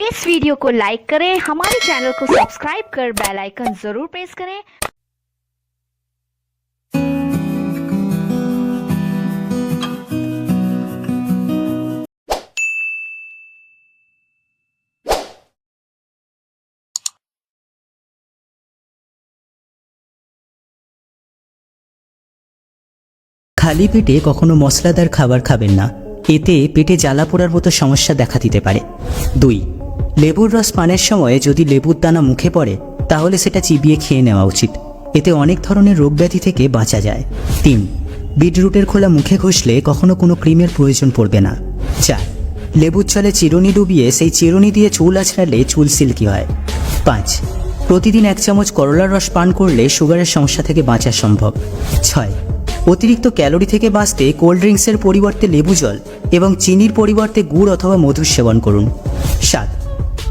इस वीडियो को लाइक करें हमारे चैनल को सब्सक्राइब कर बेल आइकन जरूर प्रेस करें খালি পেটে কখনো মশলাদার খাবার খাবেন না এতে পেটে জ্বালা পোড়ার মতো সমস্যা দেখা দিতে পারে দুই লেবুর রস পানের সময় যদি লেবুর দানা মুখে পড়ে, তাহলে সেটা চিবিয়ে খেয়ে নেওয়া উচিত। এতে অনেক ধরনের রোগ ব্যাধি থেকে বাঁচা যায়। তিন, বিটরুটের খোলা মুখে ঘষলে কখনো কোনো ক্রিমের প্রয়োজন পড়বে না। চার, লেবুর জলে চিরুনি ডুবিয়ে সেই চিরুনি দিয়ে চুল আছড়ালে চুল সিল্কি হয়। পাঁচ, প্রতিদিন এক চামচ করলার রস পান করলে সুগারের সমস্যা থেকে বাঁচা সম্ভব। ছয়, অতিরিক্ত ক্যালোরি থেকে বাঁচতে কোল্ড ড্রিঙ্কসের পরিবর্তে লেবু জল এবং চিনির পরিবর্তে গুড় অথবা মধুর সেবন করুন।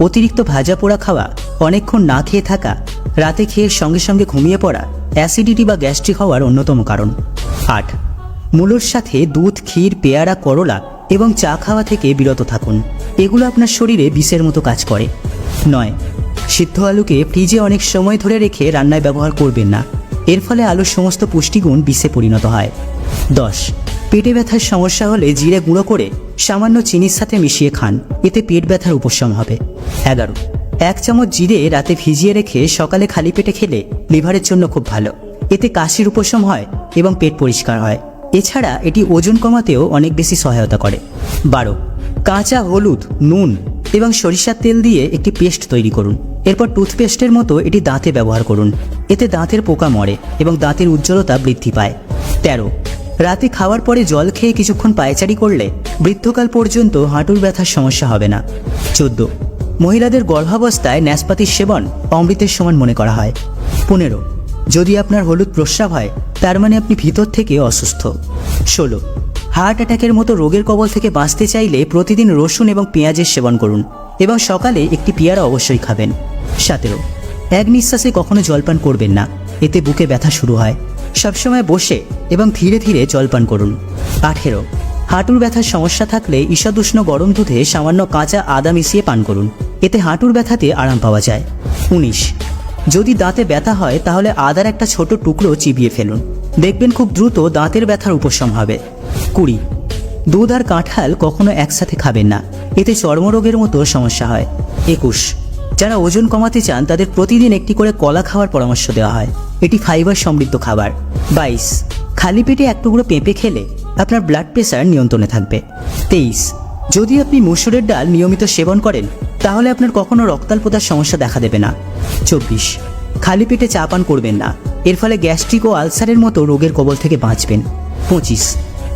অতিরিক্ত ভাজা পোড়া খাওয়া, অনেকক্ষণ না খেয়ে থাকা, রাতে খেয়ে সঙ্গে সঙ্গে ঘুমিয়ে পড়া, অ্যাসিডিটি বা গ্যাস্ট্রিক হওয়ার অন্যতম কারণ। আট। মূলোর সাথে দুধ, ক্ষীর, পেয়ারা, করলা এবং চা খাওয়া থেকে বিরত থাকুন। এগুলো আপনার শরীরে বিষের মতো কাজ করে। নয়। সিদ্ধ আলুকে ফ্রিজে অনেক সময় ধরে রেখে রান্নায় ব্যবহার করবেন না। এর ফলে আলুর সমস্ত পুষ্টিগুণ বিষে পরিণত হয়। দশ। পেটে ব্যথার সমস্যা হলে জিরে গুঁড়ো করে সামান্য চিনির সাথে মিশিয়ে খান। এতে পেট ব্যথার উপশম হবে। এগারো। এক চামচ জিরে রাতে ভিজিয়ে রেখে সকালে খালি পেটে খেলে লিভারের জন্য খুব ভালো। এতে কাশির উপশম হয় এবং পেট পরিষ্কার হয়। এছাড়া এটি ওজন কমাতেও অনেক বেশি সহায়তা করে। বারো। কাঁচা হলুদ, নুন এবং সরিষার তেল দিয়ে একটি পেস্ট তৈরি করুন। এরপর টুথপেস্টের মতো এটি দাঁতে ব্যবহার করুন। এতে দাঁতের পোকা মরে এবং দাঁতের উজ্জ্বলতা বৃদ্ধি পায়। তেরো। রাতে খাওয়ার পরে জল খেয়ে কিছুক্ষণ পায়চারি করলে বৃদ্ধকাল পর্যন্ত হাঁটুর ব্যথার সমস্যা হবে না। চোদ্দ। মহিলাদের গর্ভাবস্থায় ন্যাসপাতির সেবন অমৃতের সমান মনে করা হয়। পনেরো। যদি আপনার হলুদ প্রস্রাব হয়, তার মানে আপনি ভিতর থেকে অসুস্থ। ষোলো। হার্ট অ্যাটাকের মতো রোগের কবল থেকে বাঁচতে চাইলে প্রতিদিন রসুন এবং পেঁয়াজের সেবন করুন এবং সকালে একটি পেয়ারা অবশ্যই খাবেন। সতেরো। এক নিঃশ্বাসে কখনো জলপান করবেন না। এতে বুকে ব্যথা শুরু হয়। সবসময় বসে এবং ধীরে ধীরে জলপান করুন। আঠেরো হাঁটুর ব্যথার সমস্যা থাকলে ঈষদুষ্ণ গরম দুধে সামান্য কাঁচা আদা মিশিয়ে পান করুন। এতে হাঁটুর ব্যথাতে আরাম পাওয়া যায়। উনিশ। যদি দাঁতে ব্যথা হয়, তাহলে আদার একটা ছোট টুকরো চিবিয়ে ফেলুন। দেখবেন খুব দ্রুত দাঁতের ব্যথার উপশম হবে। কুড়ি। দুধ আর কাঁঠাল কখনো একসাথে খাবেন না। এতে চর্মরোগের মতো সমস্যা হয়। একুশ। যারা ওজন কমাতে চান, তাদের প্রতিদিন একটি করে কলা খাওয়ার পরামর্শ দেওয়া হয়। এটি ফাইবার সমৃদ্ধ খাবার। বাইশ, খালি পেটে এক টুকরো পেঁপে খেলে আপনার ব্লাড প্রেশার নিয়ন্ত্রণে থাকবে। তেইশ, যদি আপনি মুসুরের ডাল নিয়মিত সেবন করেন, তাহলে আপনার কখনো রক্তাল্পতার সমস্যা দেখা দেবে না। চব্বিশ, খালি পেটে চা পান করবেন না। এর ফলে গ্যাস্ট্রিক ও আলসারের মতো রোগের কবল থেকে বাঁচবেন। পঁচিশ,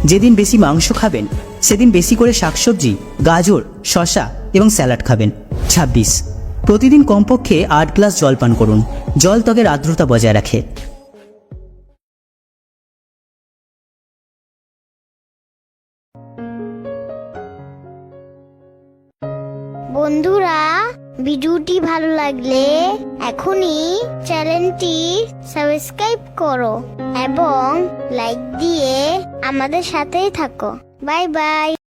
যেদিন বেশি মাংস খাবেন, সেদিন বেশি করে শাকসবজি, গাজর, শসা এবং স্যালাড খাবেন। ছাব্বিশ প্রতিদিন কমপক্ষে আট গ্লাস জল পান করুন। জল ত্বকের আর্দ্রতা বজায় রাখে। বন্ধুরা, ভিডিওটি ভালো লাগলে এখনই চ্যানেলটি সাবস্ক্রাইব করো এবং লাইক দিয়ে আমাদের সাথেই থাকো। Bye bye.